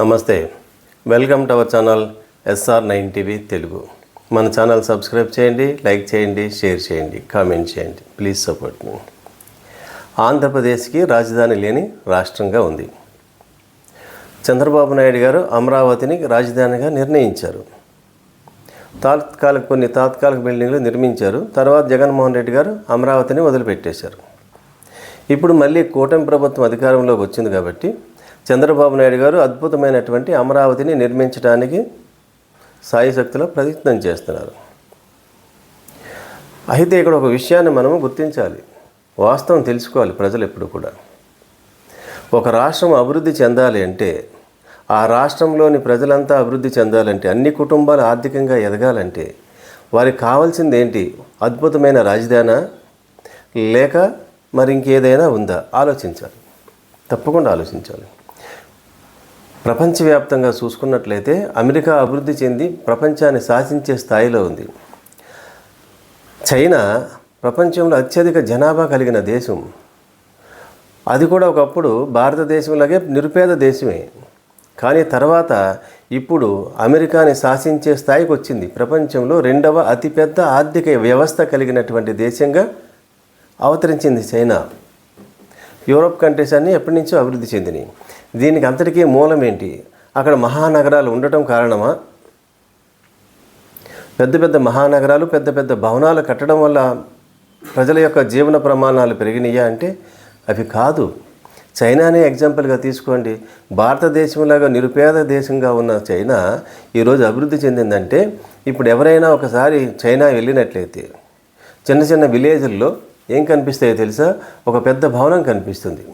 నమస్తే. Welcome to our channel SR nine TV Telugu. మన channel subscribe చేయండి like చేయండి షేర్ చేయండి కామెంట్ చేయండి. Please support me. ఆంధ్రప్రదేశ్కి రాజధాని లేని రాష్ట్రంగా ఉంది. చంద్రబాబు నాయుడు గారు అమరావతిని రాజధానిగా నిర్ణయించారు. తాత్కాలిక కొన్ని తాత్కాలిక బిల్డింగ్లు నిర్మించారు. తర్వాత జగన్మోహన్ రెడ్డి గారు అమరావతిని వదిలిపెట్టేశారు. ఇప్పుడు మళ్ళీ కూటమి ప్రభుత్వం అధికారంలోకి వచ్చింది కాబట్టి చంద్రబాబు నాయుడు గారు అద్భుతమైనటువంటి అమరావతిని నిర్మించడానికి సాయశక్తిలో ప్రయత్నం చేస్తున్నారు. అయితే ఇక్కడ ఒక విషయాన్ని మనము గుర్తించాలి. వాస్తవం తెలుసుకోవాలి ప్రజలు ఎప్పుడు కూడా. ఒక రాష్ట్రం అభివృద్ధి చెందాలి అంటే ఆ రాష్ట్రంలోని ప్రజలంతా అభివృద్ధి చెందాలంటే అన్ని కుటుంబాలు ఆర్థికంగా ఎదగాలంటే వారికి కావాల్సింది ఏంటి? అద్భుతమైన రాజధానా? లేక మరి ఇంకేదైనా ఉందా? ఆలోచించాలి. తప్పకుండా ఆలోచించాలి. ప్రపంచవ్యాప్తంగా చూసుకున్నట్లయితే అమెరికా అభివృద్ధి చెంది ప్రపంచాన్ని శాసించే స్థాయిలో ఉంది. చైనా ప్రపంచంలో అత్యధిక జనాభా కలిగిన దేశం. అది కూడా ఒకప్పుడు భారతదేశంలాగే నిరుపేద దేశమే. కానీ తర్వాత ఇప్పుడు అమెరికాని శాసించే స్థాయికి వచ్చింది. ప్రపంచంలో రెండవ అతిపెద్ద ఆర్థిక వ్యవస్థ కలిగినటువంటి దేశంగా అవతరించింది చైనా. యూరోప్ కంట్రీస్ అన్నీ ఎప్పటి నుంచో అభివృద్ధి చెందినాయి దీనికి అంతటికీ మూలం ఏంటి అక్కడ మహానగరాలు ఉండటం కారణమా? పెద్ద పెద్ద మహానగరాలు పెద్ద పెద్ద భవనాలు కట్టడం వల్ల ప్రజల యొక్క జీవన ప్రమాణాలు పెరిగినాయా అంటే అవి కాదు. చైనానే ఎగ్జాంపుల్గా తీసుకోండి. భారతదేశంలాగా నిరుపేద దేశంగా ఉన్న చైనా ఈరోజు అభివృద్ధి చెందిందంటే ఇప్పుడు ఎవరైనా ఒకసారి చైనా వెళ్ళినట్లయితే చిన్న చిన్న విలేజ్ల్లో ఏం కనిపిస్తాయో తెలుసా? ఒక పెద్ద భవనం కనిపిస్తుంది.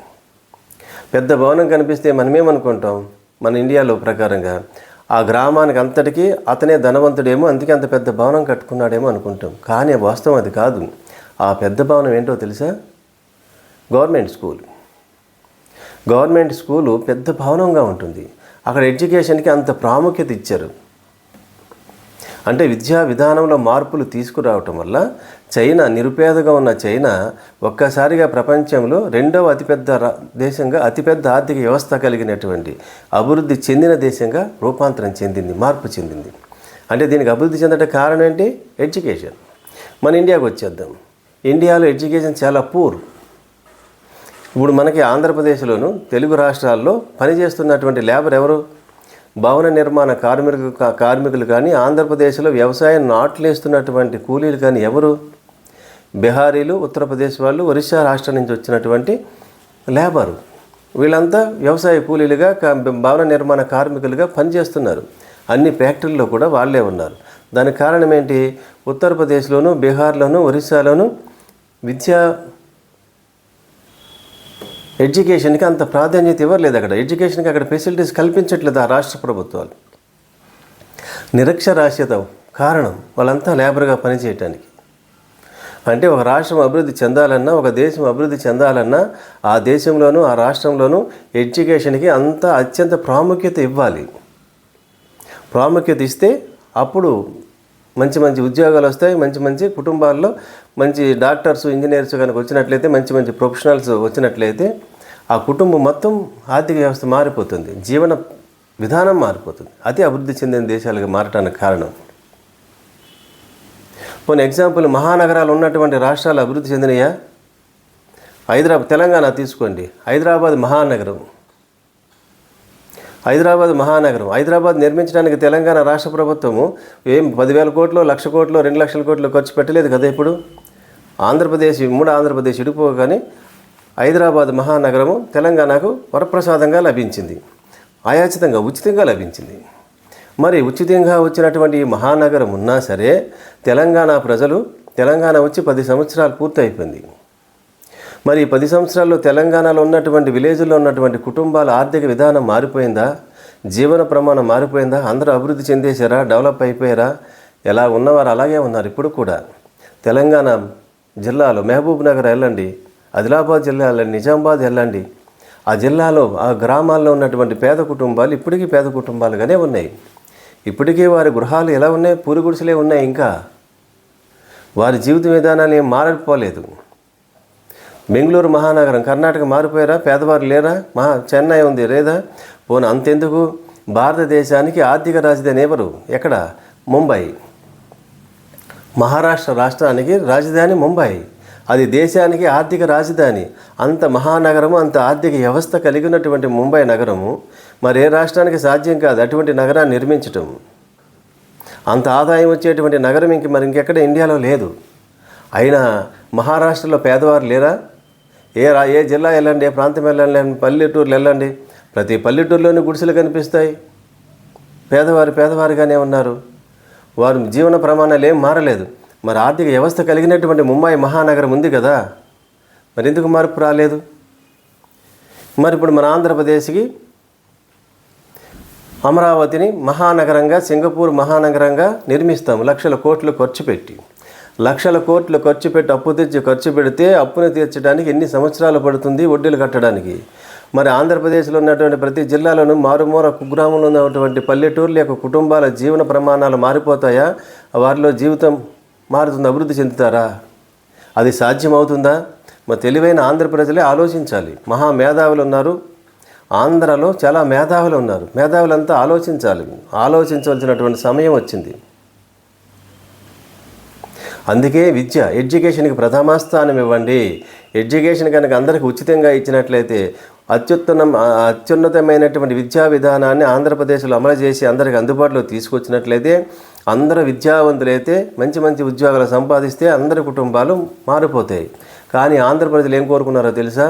పెద్ద భవనం కనిపిస్తే మనమేమనుకుంటాం? మన ఇండియాలో ప్రకారంగా. ఆ గ్రామానికి అంతటికీ అతనే ధనవంతుడేమో అందుకే అంత పెద్ద భవనం కట్టుకున్నాడేమో అనుకుంటాం. కానీ వాస్తవం అది కాదు. ఆ పెద్ద భవనం ఏంటో తెలుసా? Government school. గవర్నమెంట్ స్కూలు పెద్ద భవనంగా ఉంటుంది. అక్కడ ఎడ్యుకేషన్కి అంత ప్రాముఖ్యత ఇచ్చారు. అంటే విద్యా విధానంలో మార్పులు తీసుకురావటం వల్ల చైనా నిరుపేదగా ఉన్న చైనా ఒక్కసారిగా ప్రపంచంలో రెండవ అతిపెద్ద రా- దేశంగా అతిపెద్ద ఆర్థిక వ్యవస్థ కలిగినటువంటి అభివృద్ధి చెందిన దేశంగా రూపాంతరం చెందింది మార్పు చెందింది. అంటే దీనికి అభివృద్ధి చెందట కారణం ఏంటి? ఎడ్యుకేషన్. మన ఇండియాకు వచ్చేద్దాం. ఇండియాలో ఎడ్యుకేషన్ చాలా పూర్. ఇప్పుడు మనకి ఆంధ్రప్రదేశ్లోను తెలుగు రాష్ట్రాల్లో పనిచేస్తున్నటువంటి లేబర్ ఎవరు? భవన నిర్మాణ కార్మికులు కార్మికులు కానీ ఆంధ్రప్రదేశ్లో వ్యవసాయం నాట్లేస్తున్నటువంటి కూలీలు కానీ ఎవరు? బీహారీలు ఉత్తరప్రదేశ్ వాళ్ళు ఒరిస్సా రాష్ట్రం నుంచి వచ్చినటువంటి లేబరు. వీళ్ళంతా వ్యవసాయ కూలీలుగా భవన నిర్మాణ కార్మికులుగా పనిచేస్తున్నారు. అన్ని ఫ్యాక్టరీల్లో కూడా వాళ్ళే ఉన్నారు. దానికి కారణం ఏంటి? ఉత్తరప్రదేశ్లోను బీహార్లోను ఒరిస్సాలోను విద్యా ఎడ్యుకేషన్కి అంత ప్రాధాన్యత ఇవ్వలేదు అక్కడ. ఎడ్యుకేషన్కి అక్కడ ఫెసిలిటీస్ కల్పించట్లేదు ఆ రాష్ట్ర ప్రభుత్వాలు. నిరక్షరాస్యత కారణం వాళ్ళంతా లేబర్గా పనిచేయటానికి. అంటే ఒక రాష్ట్రం అభివృద్ధి చెందాలన్నా ఒక దేశం అభివృద్ధి చెందాలన్నా ఆ దేశంలోనూ ఆ రాష్ట్రంలోనూ ఎడ్యుకేషన్కి అంత అత్యంత ప్రాముఖ్యత ఇవ్వాలి. ప్రాముఖ్యత ఇస్తే అప్పుడు మంచి మంచి ఉద్యోగాలు వస్తాయి మంచి మంచి కుటుంబాల్లో మంచి డాక్టర్స్ ఇంజనీర్స్ కనుక వచ్చినట్లయితే మంచి మంచి ప్రొఫెషనల్స్ వచ్చినట్లయితే ఆ కుటుంబం మొత్తం ఆర్థిక వ్యవస్థ మారిపోతుంది జీవన విధానం మారిపోతుంది. అతి అభివృద్ధి చెందిన దేశాలుగా మారటానికి కారణం. కొన్ని ఎగ్జాంపుల్ మహానగరాలు ఉన్నటువంటి రాష్ట్రాలు అభివృద్ధి చెందినయా? హైదరాబాద్ తెలంగాణ తీసుకోండి. హైదరాబాద్ మహానగరం. హైదరాబాద్ మహానగరం. హైదరాబాద్ నిర్మించడానికి తెలంగాణ రాష్ట్ర ప్రభుత్వము ఏం పదివేల కోట్లు లక్ష కోట్లు రెండు లక్షల కోట్లు ఖర్చు పెట్టలేదు కదా ఇప్పుడు? ఆంధ్రప్రదేశ్ మూడు ఆంధ్రప్రదేశ్ ఇడిపోగానే హైదరాబాద్ మహానగరము తెలంగాణకు వరప్రసాదంగా లభించింది. ఆయాచితంగా ఉచితంగా లభించింది. మరి ఉచితంగా వచ్చినటువంటి మహానగరం ఉన్నా సరే తెలంగాణ ప్రజలు తెలంగాణ వచ్చి పది సంవత్సరాలు పూర్తయిపోయింది. మరి పది సంవత్సరాల్లో తెలంగాణలో ఉన్నటువంటి విలేజ్లో ఉన్నటువంటి కుటుంబాల ఆర్థిక విధానం మారిపోయిందా? జీవన ప్రమాణం మారిపోయిందా? అందరూ అభివృద్ధి చెందేశారా? డెవలప్ అయిపోయారా? ఎలా ఉన్నవారు అలాగే ఉన్నారు ఇప్పుడు కూడా. తెలంగాణ జిల్లాలో మహబూబ్ నగర్ వెళ్ళండి. ఆదిలాబాద్ జిల్లా వెళ్ళండి నిజామాబాద్ వెళ్ళండి ఆ జిల్లాలో ఆ గ్రామాల్లో ఉన్నటువంటి పేద కుటుంబాలు ఇప్పటికీ పేద కుటుంబాలుగానే ఉన్నాయి. ఇప్పటికీ వారి గృహాలు ఎలా ఉన్నాయి? పూరిగుడిసెలే ఉన్నాయి ఇంకా. వారి జీవిత విధానాలు ఏం మారకపోలేదు. బెంగళూరు మహానగరం కర్ణాటక మారిపోయారా? పేదవారు లేరా? మహా చెన్నై ఉంది లేదా? పోను అంతెందుకు? భారతదేశానికి ఆర్థిక రాజధాని ఎవరు? ఎక్కడ? ముంబై. మహారాష్ట్ర రాష్ట్రానికి రాజధాని ముంబై. అది దేశానికి ఆర్థిక రాజధాని. అంత మహానగరము అంత ఆర్థిక వ్యవస్థ కలిగినటువంటి ముంబై నగరము మరి ఏ రాష్ట్రానికి సాధ్యం కాదు అటువంటి నగరాన్ని నిర్మించటం. అంత ఆదాయం వచ్చేటువంటి నగరం ఇంక మరి ఇంకెక్కడ ఇండియాలో లేదు. అయినా మహారాష్ట్రలో పేదవారు లేరా? ఏ రా ఏ జిల్లా వెళ్ళండి ఏ ప్రాంతం వెళ్ళండి పల్లెటూర్లు వెళ్ళండి ప్రతి పల్లెటూరులోని గుడిసెలు కనిపిస్తాయి. పేదవారు పేదవారుగానే ఉన్నారు. వారి జీవన ప్రమాణాలు ఏం మారలేదు. మరి ఆర్థిక వ్యవస్థ కలిగినటువంటి ముంబై మహానగరం ఉంది కదా మరి ఎందుకు మార్పు రాలేదు? మరి ఇప్పుడు మన ఆంధ్రప్రదేశ్కి అమరావతిని మహానగరంగా సింగపూర్ మహానగరంగా నిర్మిస్తాం లక్షల కోట్లు ఖర్చు పెట్టి. లక్షల కోట్లు ఖర్చు పెట్టి అప్పు తెచ్చి ఖర్చు పెడితే అప్పును తీర్చడానికి ఎన్ని సంవత్సరాలు పడుతుంది వడ్డీలు కట్టడానికి? మరి ఆంధ్రప్రదేశ్లో ఉన్నటువంటి ప్రతి జిల్లాలోనూ మారుమూల కుగ్రామంలో ఉన్నటువంటి పల్లెటూర్ల యొక్క కుటుంబాల జీవన ప్రమాణాలు మారిపోతాయా? వారిలో జీవితం మారుతుంది అభివృద్ధి చెందుతారా? అది సాధ్యమవుతుందా? మా తెలివైన ఆంధ్ర ప్రజలే ఆలోచించాలి. మహా మేధావులు ఉన్నారు. ఆంధ్రలో చాలా మేధావులు ఉన్నారు. మేధావులంతా ఆలోచించాలి. ఆలోచించవలసినటువంటి సమయం వచ్చింది. అందుకే విద్య ఎడ్యుకేషన్కి ప్రథమ స్థానం ఇవ్వండి. ఎడ్యుకేషన్ కనుక అందరికి ఉచితంగా ఇచ్చినట్లయితే అత్యుత్తమ అత్యున్నతమైనటువంటి విద్యా విధానాన్ని ఆంధ్రప్రదేశ్లో అమలు చేసి అందరికి అందుబాటులో తీసుకొచ్చినట్లయితే అందరూ విద్యావంతులైతే మంచి మంచి ఉద్యోగాలు సంపాదిస్తే అందరి కుటుంబాలు మారిపోతాయి. కానీ ఆంధ్రప్రదేశ్లో ఏం కోరుకున్నారో తెలుసా?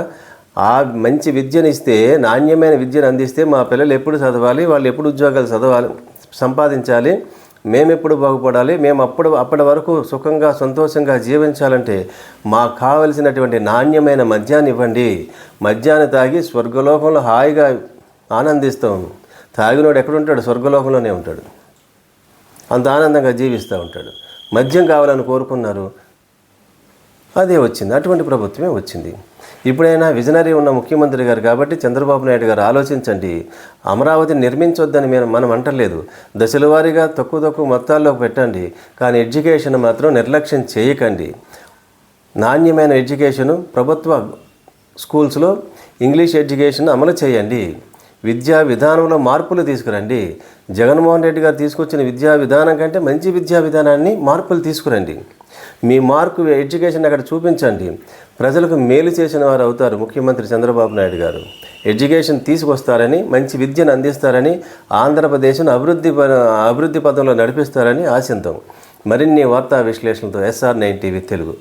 ఆ మంచి విద్యను ఇస్తే నాణ్యమైన విద్యను అందిస్తే మా పిల్లలు ఎప్పుడు చదవాలి వాళ్ళు ఎప్పుడు ఉద్యోగాలు చదవాలి సంపాదించాలి. మేము ఎప్పుడు బాగుపడాలి మేము అప్పుడు అప్పటి వరకు సుఖంగా సంతోషంగా జీవించాలంటే మాకు కావలసినటువంటి నాణ్యమైన మద్యాన్ని ఇవ్వండి. మద్యాన్ని తాగి స్వర్గలోకంలో హాయిగా ఆనందిస్తాం. తాగినోడు ఎక్కడుంటాడు? స్వర్గలోకంలోనే ఉంటాడు. అంత ఆనందంగా జీవిస్తూ ఉంటాడు. మద్యం కావాలని కోరుకున్నారు. అదే వచ్చింది. అటువంటి ప్రభుత్వమే వచ్చింది. ఇప్పుడైనా విజనరీ ఉన్న ముఖ్యమంత్రి గారు కాబట్టి చంద్రబాబు నాయుడు గారు ఆలోచించండి. అమరావతిని నిర్మించొద్దని మేము మనం అంటలేదు. దశల వారీగా తక్కువ తక్కువ మొత్తాల్లో పెట్టండి. కానీ ఎడ్యుకేషన్ మాత్రం నిర్లక్ష్యం చేయకండి. నాణ్యమైన ఎడ్యుకేషను ప్రభుత్వ స్కూల్స్లో ఇంగ్లీష్ ఎడ్యుకేషన్ అమలు చేయండి. విద్యా విధానంలో మార్పులు తీసుకురండి. జగన్మోహన్ రెడ్డి గారు తీసుకొచ్చిన విద్యా విధానం కంటే మంచి విద్యా విధానాన్ని మార్పులు తీసుకురండి. మీ మార్కు ఎడ్యుకేషన్ అక్కడ చూపించండి. ప్రజలకు మేలు చేసిన వారు అవుతారు ముఖ్యమంత్రి చంద్రబాబు నాయుడు గారు. ఎడ్యుకేషన్ తీసుకొస్తారని మంచి విద్యను అందిస్తారని ఆంధ్రప్రదేశ్ను అభివృద్ధి అభివృద్ధి పథంలో నడిపిస్తారని ఆశిద్దాం మరిన్ని వార్తా విశ్లేషణతో ఎస్ఆర్ నైన్ టీవీ తెలుగు.